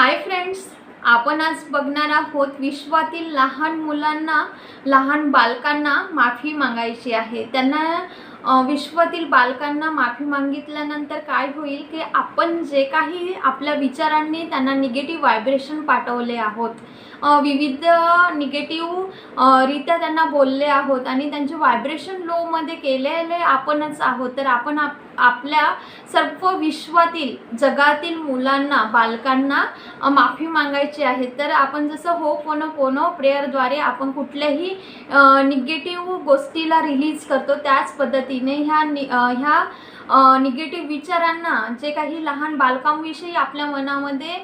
Hi friends आपण आज बघणार आहोत विश्वातील लहान मुलांना लहान बालकांना माफी मागायची आहे. त्यांना विश्वातील बालकांना माफी मागितल्यानंतर काय होईल की आपण जे काही आपल्या विचारांनी त्यांना निगेटिव्ह व्हायब्रेशन पाठवले आहोत. विविध निगेटिव्ह रित्या त्यांना बोलले आहोत आणि त्यांचे व्हायब्रेशन लोमध्ये केलेले आपणच आहोत. तर आपण आप आपल्या सर्व विश्वातील जगातील मुलांना बालकांना माफी मागायची आहे. तर आपण जसं हो पोनो पोनो प्रेयरद्वारे आपण कुठल्याही निगेटिव्ह गोष्टीला रिलीज करतो त्याच पद्धतीने ह्या नि ह्या निगेटिव्ह विचारांना जे काही लहान बालकांविषयी आपल्या मनामध्ये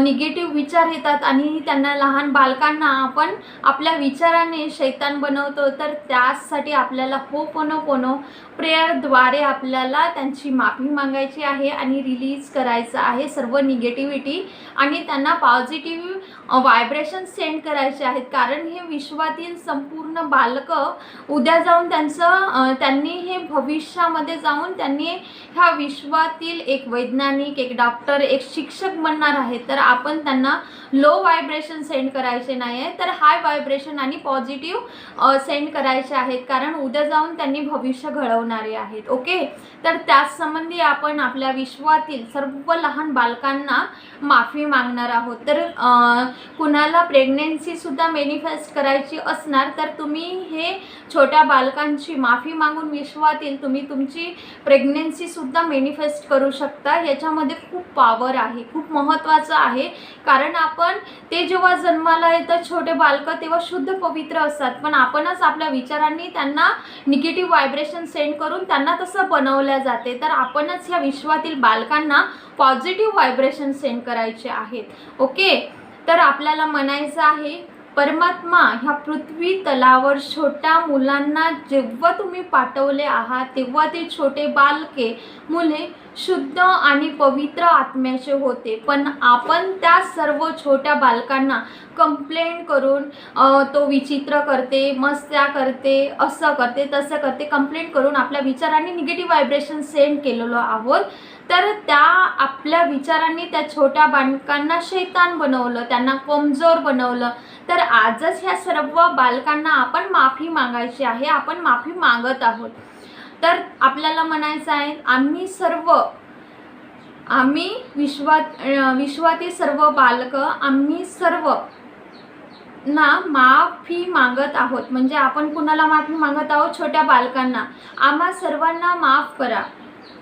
निगेटिव्ह विचार येतात आणि त्यांना लहान बालकांना आपण आपल्या विचाराने शैतान बनवतो तर त्यासाठी आपल्याला हो पोनो पोनो प्रेयरद्वारे आपल्याला त्यांची माफी मागायची आहे आणि रिलीज करायचं आहे. सर्व निगेटिव्हिटी आणि त्यांना पॉझिटिव्ह व्हायब्रेशन सेंड करायचे आहेत. कारण हे विश्वातील संपूर्ण बालकं उद्या जाऊन त्यांचं त्यांनी हे भविष्यामध्ये जाऊन त्यांनी ह्या विश्वातील एक वैज्ञानिक एक डॉक्टर एक शिक्षक बनणार आहेत. तर आपण त्यांना लो व्हायब्रेशन सेंड करायचे नाही आहे तर हाय व्हायब्रेशन आणि पॉझिटिव्ह सेंड करायचे आहेत. कारण उद्या जाऊन त्यांनी भविष्य घडवणारे आहेत. ओके तर त्याच संबंधी आपण आपल्या विश्वातील सर्व लहान बालकांना माफी मागणार आहोत. तर कुणाला प्रेग्नेन्सीसुद्धा मॅनिफेस्ट करायची असणार तर तुम्ही हे छोट्या बालकांची माफी मागून विश्वातील तुम्ही तुमची प्रेग्नेन्सीसुद्धा मॅनिफेस्ट करू शकता. याच्यामध्ये खूप पॉवर आहे खूप महत्त्वाचं आहे. कारण आपण ते जेव्हा जन्माला येतं छोटे बालकं तेव्हा शुद्ध पवित्र असतात. पण आपणच आपल्या विचारांनी त्यांना निगेटिव्ह व्हायब्रेशन सेंड करून त्यांना तसं बनवल्या जाते. तर आपणच ह्या विश्वातील बालकांना पॉझिटिव्ह व्हायब्रेशन सेंड करायचे आहेत. ओके तर आपल्याला म्हणायचं आहे परमात्मा ह्या पृथ्वी तलावर छोट्या मुलांना जेव्हा तुम्ही पाठवले आहात तेव्हा ते छोटे बालके मुले शुद्ध आणि पवित्र आत्म्याचे होते. पण आपण त्या सर्व छोट्या बालकांना कंप्लेंट करून तो विचित्र करते मस्त्या करते असं करते तसं करते कंप्लेंट करून आपल्या विचारांनी निगेटिव्ह व्हायब्रेशन सेंड केलेलो आहोत. तर त्या आपल्या विचारांनी त्या छोट्या बालकांना शैतान बनवलं त्यांना कमजोर बनवलं. तर आजच ह्या सर्व बालकांना आपण माफी मागायची आहे आपण माफी मागत आहोत. तर आपल्याला म्हणायचं आहे आम्ही सर्व आम्ही विश्वात विश्वातील सर्व बालकं आम्ही सर्व ना माफी मागत आहोत. म्हणजे आपण कुणाला माफी मागत आहोत? छोट्या बालकांना. आम्हा सर्वांना माफ करा.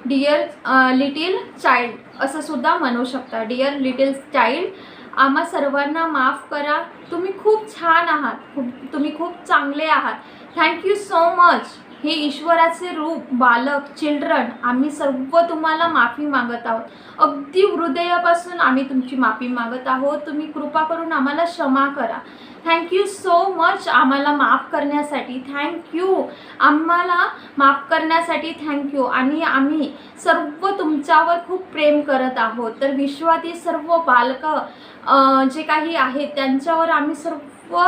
डिअर लिटिल चाइल्ड असं सुद्धा म्हणू शकता. डिअर लिटिल चाइल्ड आम्हा सर्वांना माफ करा. तुम्ही खूप छान आहात. खूप तुम्ही खूप चांगले आहात. थँक्यू सो मच हे ईश्वराचे रूप बालक चिल्ड्रन आम्ही सर्व तुम्हाला माफी मागत आहोत. अगदी हृदयापासून आम्ही तुमची माफी मागत आहोत. तुम्ही कृपा करून आम्हाला क्षमा करा. थँक्यू सो मच आम्हाला माफ करण्यासाठी. थँक्यू आम्हाला माफ करण्यासाठी थँक्यू आणि आम्ही सर्व तुमच्यावर खूप प्रेम करत आहोत. तर विश्वातील सर्व बालकं जे काही आहेत त्यांच्यावर आम्ही सर्व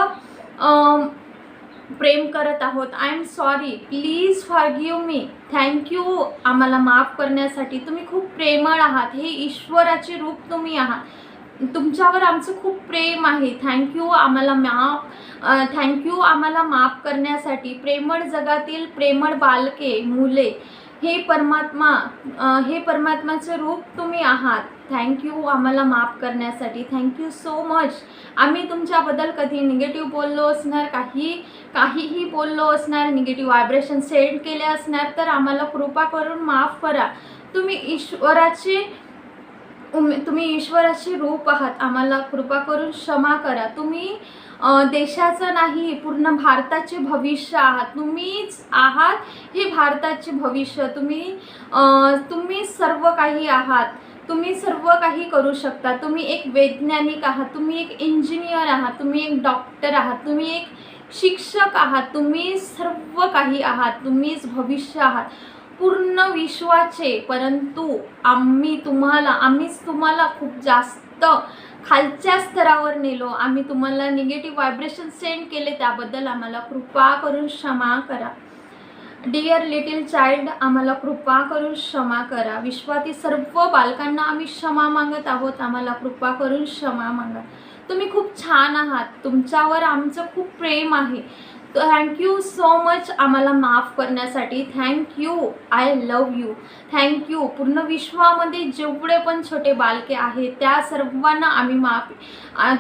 प्रेम करत आहोत. I am sorry please forgive me thank you आम्हाला माफ करण्यासाठी तुम्ही खूप प्रेमळ आहात. हे ईश्वराचे रूप तुम्ही आहात. तुमच्यावर आमचं खूप प्रेम आहे. थँक्यू आम्हाला माफ थँक्यू आम्हाला माफ करण्यासाठी प्रेमळ जगातील प्रेमळ बालके मुले हे परमात्मा हे परमात्माचं रूप तुम्ही आहात. थँक्यू आम्हाला माफ करण्यासाठी. थँक्यू सो मच आम्ही तुमच्याबद्दल कधी निगेटिव्ह बोललो असणार काही काहीही बोललो असणार निगेटिव्ह व्हायब्रेशन सेंड केले असणार तर आम्हाला कृपा करून माफ करा. तुम्ही ईश्वराचे उमे तुम्ही ईश्वराचे रूप आहात. आम्हाला कृपा करून क्षमा करा. तुम्ही देशाचं नाही पूर्ण भारताचे भविष्य आहात. तुम्हीच आहात हे भारताचे भविष्य. तुम्ही तुम्ही सर्व काही आहात. तुम्ही सर्व काही करू शकता. तुम्ही एक वैज्ञानिक आहात. तुम्ही एक इंजिनियर आहात. तुम्ही एक डॉक्टर आहात. तुम्ही एक शिक्षक आहात. तुम्ही सर्व काही आहात. तुम्हीच भविष्य आहात. पूर्ण विश्वाचे परंतु आम्ही तुम्हाला आम्हीच तुम्हाला खूप जास्त खालच्या स्तरावर नेलो. आम्ही तुम्हाला निगेटिव्ह व्हायब्रेशन सेंड केले त्याबद्दल आम्हाला कृपा करून क्षमा करा. डिअर लिटिल चाइल्ड आम्हाला कृपा करून क्षमा करा. विश्वातील सर्व बालकांना आम्ही क्षमा मागत आहोत. आम्हाला कृपा करून क्षमा मागा. तुम्ही खूप छान आहात. तुमच्यावर आमचं खूप प्रेम आहे. थँक्यू सो मच आम्हाला माफ करण्यासाठी. Thank you I love you thank you पूर्ण विश्वामध्ये जेवढे पण छोटे बालके आहेत त्या सर्वांना आम्ही माफ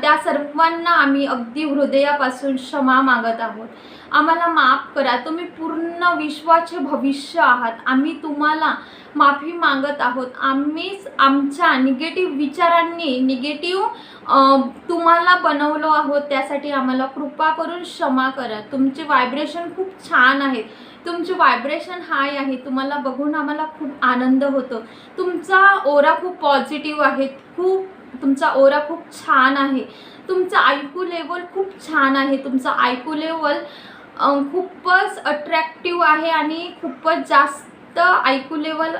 त्या सर्वांना आम्ही अगदी हृदयापासून क्षमा मागत आहोत. आम्हाला माफ करा. तुम्ही पूर्ण विश्वाचे भविष्य आहात. आम्ही तुम्हाला माफी मागत आहोत. आम्हीच आमच्या निगेटिव्ह विचारांनी निगेटिव्ह तुम्हाला बनवलो आहोत. त्यासाठी आम्हाला कृपा करून क्षमा करा. तुमचे व्हायब्रेशन खूप छान आहेत. तुमचे व्हायब्रेशन हाय आहे. तुम्हाला बघून आम्हाला खूप आनंद होतो. तुमचा ओरा खूप पॉझिटिव्ह आहे. खूप तुमचा ओरा खूप छान आहे. तुमचं आयकू लेवल खूप छान आहे. तुमचं आयकू लेवल खूपच अट्रॅक्टिव्ह आहे आणि खूपच जास्त ऐकू लेवल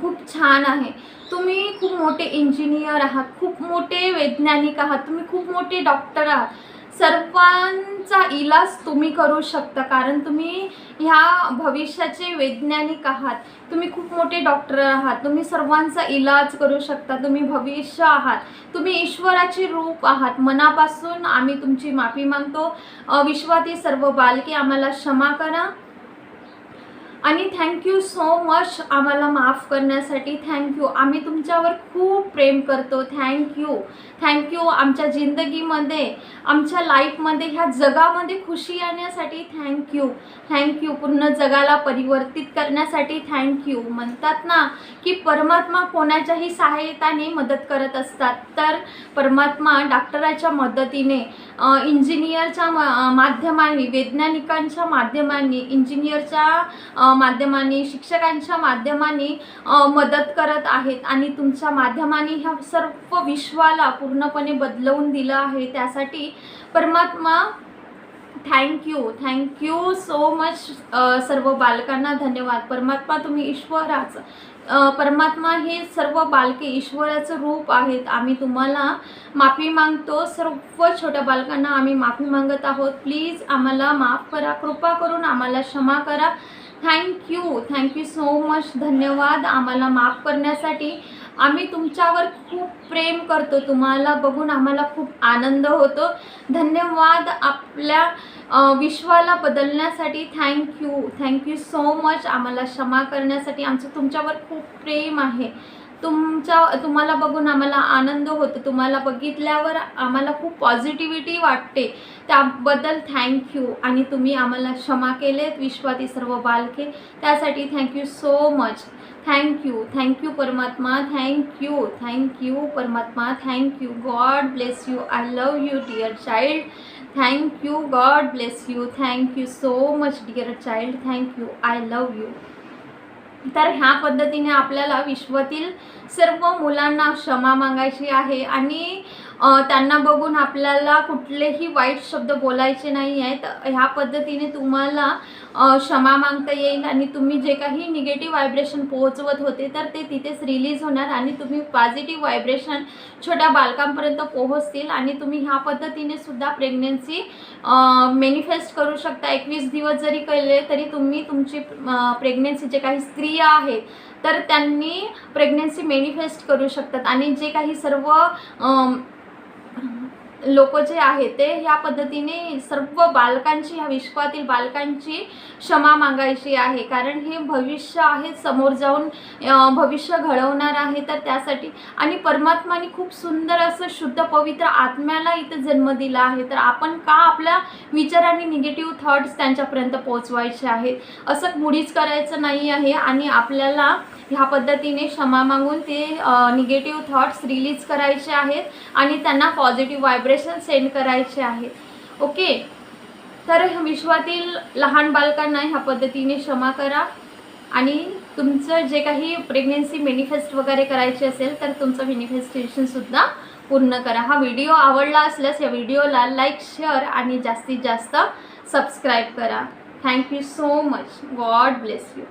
खूप छान आहे. तुम्ही खूप मोठे इंजिनियर आहात खूप मोठे वैज्ञानिक आहात तुम्ही खूप मोठे डॉक्टर आहात. सर्वांचा इलाज तुम्ही करू शकता कारण तुम्ही ह्या भविष्याचे वैज्ञानिक आहात. तुम्ही खूप मोठे डॉक्टर आहात. तुम्ही सर्वांचा इलाज करू शकता. तुम्ही भविष्य आहात. तुम्ही ईश्वराचे रूप आहात. मनापासून आम्ही तुमची माफी मागतो. विश्वातील सर्व बालके आम्हाला क्षमा करा. आणि थँक्यू सो मच आम्हाला माफ करण्यासाठी. थँक्यू आम्ही तुमच्यावर खूप प्रेम करतो. थँक्यू थँक्यू आमच्या जिंदगीमध्ये आमच्या लाईफमध्ये ह्या जगामध्ये खुशी आणण्यासाठी थँक्यू थँक्यू पूर्ण जगाला परिवर्तित करण्यासाठी थँक्यू म्हणतात ना की परमात्मा कोणाच्याही सहाय्यताने मदत करत असतात. तर परमात्मा डॉक्टराच्या मदतीने इंजिनियरच्या मा- माध्यमाने वैज्ञानिकांच्या माध्यमाने इंजिनियरच्या माध्यमाने शिक्षकांच्या माध्यमाने मदत करत आहेत आणि तुमच्या माध्यमाने ह्या सर्व विश्वाला पूर्णपणे बदलवून दिलं आहे. त्यासाठी परमात्मा थँक्यू थँक्यू सो मच सर्व बालकांना धन्यवाद. परमात्मा तुम्ही ईश्वराचं परमात्मा हे सर्व बालके ईश्वराचं रूप आहेत. आम्ही तुम्हाला माफी मागतो. सर्व छोट्या बालकांना आम्ही माफी मागत आहोत. प्लीज आम्हाला माफ करा कृपा करून आम्हाला क्षमा करा. थँक्यू थँक्यू सो मच धन्यवाद आम्हाला माफ करण्यासाठी. आम्ही तुमच्यावर खूप प्रेम करतो. तुम्हाला बघून आम्हाला खूप आनंद होतो. धन्यवाद आपल्या विश्वाला बदलण्यासाठी. थँक्यू थँक्यू सो मच आम्हाला क्षमा करण्यासाठी. आमचं तुमच्यावर खूप प्रेम आहे. तुमच्या तुम्हाला बघून आम्हाला आनंद होतो. तुम्हाला बघितल्यावर आम्हाला खूप पॉझिटिव्हिटी वाटते. त्याबद्दल थँक्यू आणि तुम्ही आम्हाला क्षमा केलेत. विश्वातील सर्व बालके त्यासाठी thank you so much thank you thank you परमात्मा. थँक्यू थँक्यू परमात्मा. Thank you God bless you I love you dear child thank you God bless you thank you so much dear child thank you I love you तर ह्या पद्धतीने आपल्याला विश्वातील सर्व मुलांना क्षमा मागायची आहे आणि त्यांना बघून आपल्याला कुठलेही वाईट शब्द बोलायचे नाही आहेत. ह्या पद्धतीने तुम्हाला क्षमा मागता येईल आणि तुम्ही जे काही निगेटिव्ह व्हायब्रेशन पोहोचवत होते तर ते तिथेच रिलीज होणार आणि तुम्ही पॉझिटिव्ह व्हायब्रेशन छोट्या बालकांपर्यंत पोहोचतील आणि तुम्ही ह्या पद्धतीने सुद्धा प्रेग्नेन्सी मॅनिफेस्ट करू शकता. एकवीस दिवस जरी केले तरी तुम्ही तुमची प्रेग्नेन्सी जे काही स्त्रिया आहेत तर त्यांनी प्रेग्नेन्सी मॅनिफेस्ट करू शकतात. आणि जे काही सर्व लोक जे आहेत ते ह्या पद्धतीने सर्व बालकांची ह्या विश्वातील बालकांची क्षमा मागायची आहे. कारण हे भविष्य आहे समोर जाऊन भविष्य घडवणार आहे तर त्यासाठी. आणि परमात्माने खूप सुंदर असं शुद्ध पवित्र आत्म्याला इथं जन्म दिला आहे. तर आपण का आपल्या विचारांनी निगेटिव्ह थॉट्स त्यांच्यापर्यंत पोहोचवायचे आहेत? असं मुळीच करायचं नाही आहे. आणि आपल्याला ह्या पद्धतीने क्षमा मागून ते निगेटिव्ह थॉट्स रिलीज करायचे आहेत. आणि त्यांना पॉझिटिव्ह व्हायब्रेशन सेंड करायचे आहेत ओके तर विश्वातील लहान बालकांना ह्या पद्धतीने क्षमा करा. आणि तुमचं जे काही प्रेग्नेन्सी मेनिफेस्ट वगैरे करायचे असेल तर तुमचं मेनिफेस्टेशनसुद्धा पूर्ण करा. हा व्हिडिओ आवडला असल्यास या व्हिडिओला लाईक शेअर आणि जास्तीत जास्त सबस्क्राईब करा. Thank you so much God bless you